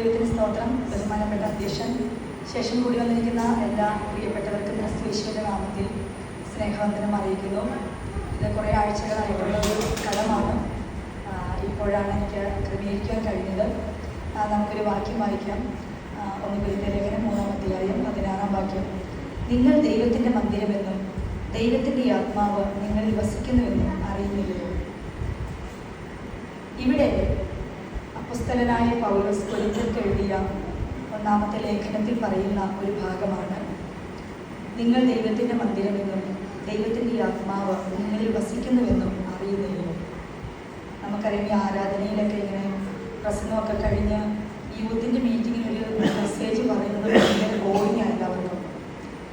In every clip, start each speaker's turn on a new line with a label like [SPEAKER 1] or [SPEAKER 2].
[SPEAKER 1] ദൈവത്തിന് സ്തോത്രം. ബഹുമാനപ്പെട്ട അധ്യക്ഷൻ ശേഷം കൂടി വന്നിരിക്കുന്ന എല്ലാ പ്രിയപ്പെട്ടവർക്കും ക്രിസ്തുവിശ്വന്റെ നാമത്തിൽ സ്നേഹവന്ദനം അറിയിക്കുന്നു. ഇത് കുറേ ആഴ്ചകളായിട്ടുള്ള ഒരു കടമാണ്. ഇപ്പോഴാണ് എനിക്ക് ക്രമീകരിക്കാൻ കഴിഞ്ഞത്. നമുക്കൊരു വാക്യം വായിക്കാം. ഒന്ന് ഒന്ന് ലേഖനം മൂന്നാം അധ്യായം പതിനാറാം വാക്യം. നിങ്ങൾ ദൈവത്തിന്റെ മന്ദിരമെന്നും ദൈവത്തിന്റെ ആത്മാവ് നിങ്ങളിൽ വസിക്കുന്നുവെന്നും അറിയുന്നില്ലയോ? ഇവിടെ അപ്പസ്തലനായ പൗലോസ് കൊരിന്ത്യർക്ക് എഴുതിയ ഒന്നാമത്തെ ലേഖനത്തിൽ പറയുന്ന ഒരു ഭാഗമാണ്. നിങ്ങൾ ദൈവത്തിന്റെ മന്ദിരമെന്നും ദൈവത്തിന്റെ ആത്മാവ് നിങ്ങളിൽ വസിക്കുന്നുവെന്നും അറിയുന്നില്ല നമുക്കറിയാം ഈ ആരാധനയിലൊക്കെ ഇങ്ങനെ പ്രസംഗമൊക്കെ കഴിഞ്ഞ് യൂത്തിന്റെ മീറ്റിങ്ങിൽ ഒരു മെസ്സേജ് പറയുന്നത് ഭയങ്കര ബോറിംഗ് എല്ലാവർക്കും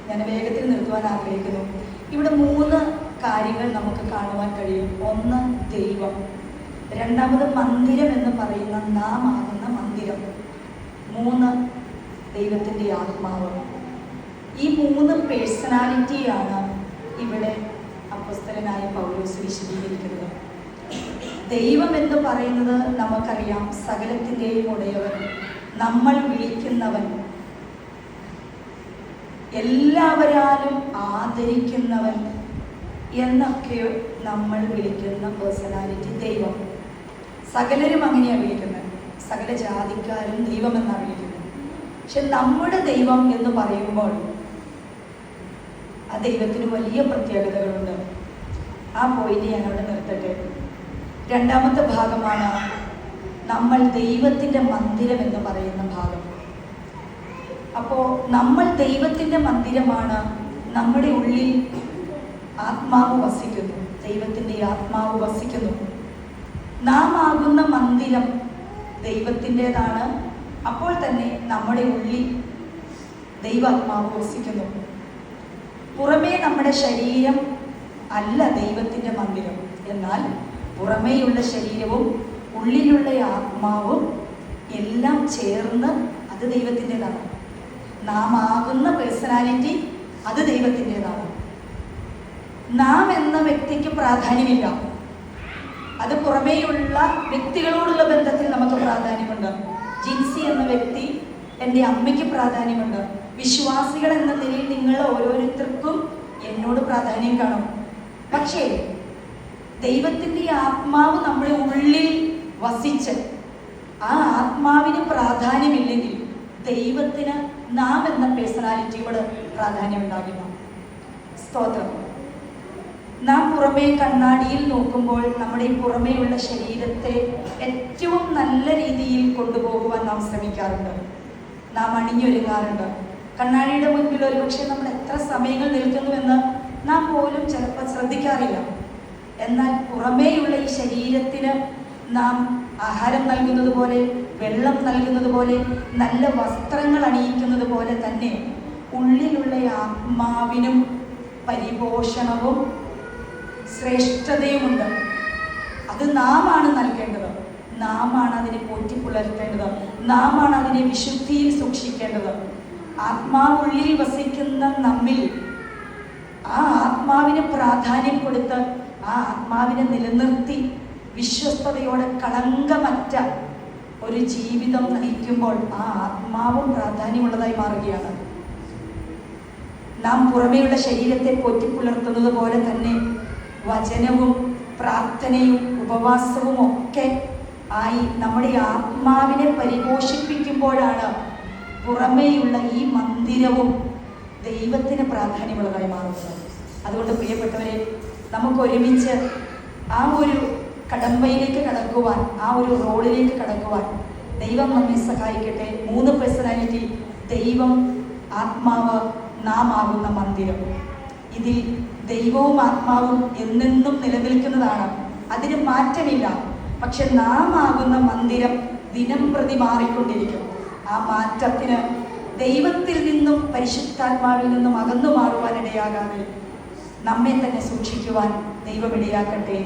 [SPEAKER 1] ഞാൻ വേഗത്തിൽ നിർത്തുവാൻ ആഗ്രഹിക്കുന്നു. ഇവിടെ മൂന്ന് കാര്യങ്ങൾ നമുക്ക് കാണുവാൻ കഴിയും. ഒന്ന് ദൈവം. രണ്ടാമത് മന്ദിരം എന്ന് പറയുന്ന നാം ആകുന്ന മന്ദിരം. മൂന്ന് ദൈവത്തിന്റെ ആത്മാവ്. ഈ മൂന്ന് പേഴ്സണാലിറ്റിയാണ് ഇവിടെ അപ്പസ്തലനായ പൗലോസ് വിശദീകരിക്കുന്നത്. ദൈവം എന്ന് പറയുന്നത് നമുക്കറിയാം സകലത്തിന്റെയും ഉടയവൻ നമ്മൾ വിളിക്കുന്നവൻ. എല്ലാവരാലും ആദരിക്കുന്നവൻ എന്നൊക്കെ നമ്മൾ വിളിക്കുന്ന പേഴ്സണാലിറ്റി ദൈവം. സകലരും അങ്ങനെയാണ് വിളിക്കുന്നത്. സകല ജാതിക്കാരും ദൈവം എന്നാണ് വിളിക്കുന്നത്. പക്ഷെ നമ്മുടെ ദൈവം എന്ന് പറയുമ്പോൾ ആ ദൈവത്തിന് വലിയ പ്രത്യേകതകളുണ്ട്. ആ പോയിന്റ് ഞാൻ അവിടെ നിർത്തട്ടെ. രണ്ടാമത്തെ ഭാഗമാണ് നമ്മൾ ദൈവത്തിന്റെ മന്ദിരം എന്ന് പറയുന്ന ഭാഗം. അപ്പോൾ നമ്മൾ ദൈവത്തിന്റെ മന്ദിരമാണ് നമ്മുടെ ഉള്ളിൽ ആത്മാവ് വസിക്കുന്നു. ദൈവത്തിന്റെ ആത്മാവ് വസിക്കുന്നു. നാം ആകുന്ന മന്ദിരം ദൈവത്തിന്റെതാണ്. അപ്പോൾ തന്നെ നമ്മുടെ ഉള്ളിൽ ദൈവാത്മാവ് വസിക്കുന്നു. പുറമേ നമ്മുടെ ശരീരം അല്ല ദൈവത്തിന്റെ മന്ദിരം. എന്നാൽ പുറമേയുള്ള ശരീരവും ഉള്ളിലുള്ള ആത്മാവും എല്ലാം ചേർന്ന് അത് ദൈവത്തിന്റെതാണ്. നാം ആകുന്ന പേഴ്സണാലിറ്റി അത് ദൈവത്തിന്റെതാണ്. നാം എന്ന വ്യക്തിക്ക് പ്രാധാന്യമില്ല. അത് പുറമേയുള്ള വ്യക്തികളോടുള്ള ബന്ധത്തിൽ നമുക്ക് പ്രാധാന്യമുണ്ട്. ജിൻസി എന്ന വ്യക്തി എന്റെ അമ്മയ്ക്ക് പ്രാധാന്യമുണ്ട്. വിശ്വാസികൾ എന്ന നിലയിൽ നിങ്ങൾ ഓരോരുത്തർക്കും എന്നോട് പ്രാധാന്യം കാണും. പക്ഷേ ദൈവത്തിന്റെ ആത്മാവ് നമ്മുടെ ഉള്ളിൽ വസിച്ച് ആ ആത്മാവിന് പ്രാധാന്യമില്ലെങ്കിൽ ദൈവത്തിന് നാം എന്ന പേഴ്സണാലിറ്റിയോട് പ്രാധാന്യം ഉണ്ടാകില്ല സ്തോത്രം. നാം പുറമേ കണ്ണാടിയിൽ നോക്കുമ്പോൾ നമ്മുടെ ഈ പുറമേയുള്ള ശരീരത്തെ ഏറ്റവും നല്ല രീതിയിൽ കൊണ്ടുപോകുവാൻ നാം ശ്രമിക്കാറുണ്ട്. നാം അണിഞ്ഞൊരുങ്ങാറുണ്ട്. കണ്ണാടിയുടെ മുൻപിൽ ഒരുപക്ഷെ നമ്മൾ എത്ര സമയങ്ങൾ നിൽക്കുന്നുവെന്ന് നാം പോലും ചിലപ്പോൾ ശ്രദ്ധിക്കാറില്ല. എന്നാൽ പുറമേയുള്ള ഈ ശരീരത്തിന് നാം ആഹാരം നൽകുന്നത് പോലെ വെള്ളം നൽകുന്നത് പോലെ നല്ല വസ്ത്രങ്ങൾ അണിയിക്കുന്നത് പോലെ തന്നെ ഉള്ളിലുള്ള ആത്മാവിനും പരിപോഷണവും ശ്രേഷ്ഠതയുമുണ്ട്. അത് നാമാണ് നൽകേണ്ടത്. നാമാണ് അതിനെ പോറ്റി പുലർത്തേണ്ടത് നാമാണ് അതിനെ വിശുദ്ധിയിൽ സൂക്ഷിക്കേണ്ടത്. ആത്മാവുള്ളിൽ വസിക്കുന്ന നമ്മിൽ ആ ആത്മാവിന് പ്രാധാന്യം കൊടുത്ത് ആ ആത്മാവിനെ നിലനിർത്തി വിശ്വസ്തയോടെ കളങ്കമറ്റ ഒരു ജീവിതം നയിക്കുമ്പോൾ ആ ആത്മാവും പ്രാധാന്യമുള്ളതായി മാറുകയാണ്. നാം പുറമേയുള്ള ശരീരത്തെ പൊറ്റിപ്പുലർത്തുന്നത് പോലെ തന്നെ വചനവും പ്രാർത്ഥനയും ഉപവാസവും ഒക്കെ ആയി നമ്മുടെ ആത്മാവിനെ പരിപോഷിപ്പിക്കുമ്പോഴാണ് പുറമേയുള്ള ഈ മന്ദിരവും ദൈവത്തിന് പ്രാധാന്യമുള്ളതായി മാറുന്നത്. അതുകൊണ്ട് പ്രിയപ്പെട്ടവരെ നമുക്ക് ഒരുമിച്ച് ആ ഒരു കടമ്പയിലേക്ക് കടക്കുവാൻ ആ ഒരു റോളിലേക്ക് കടക്കുവാൻ ദൈവം നമ്മെ സഹായിക്കട്ടെ. മൂന്ന് പേഴ്സണാലിറ്റി ദൈവം ആത്മാവ് നാം ആകുന്ന മന്ദിരം. ഇതിൽ ദൈവവും ആത്മാവും എന്നെന്നും നിലനിൽക്കുന്നതാണ് അതിന് മാറ്റമില്ല. പക്ഷെ നാം ആകുന്ന മന്ദിരം ദിനം പ്രതി മാറിക്കൊണ്ടിരിക്കും. ആ മാറ്റത്തിന് ദൈവത്തിൽ നിന്നും പരിശുദ്ധാത്മാവിൽ നിന്നും അകന്നു മാറുവാൻ ഇടയാകാതെ നമ്മെ തന്നെ സൂക്ഷിക്കുവാൻ ദൈവം ഇടയാക്കട്ടെ.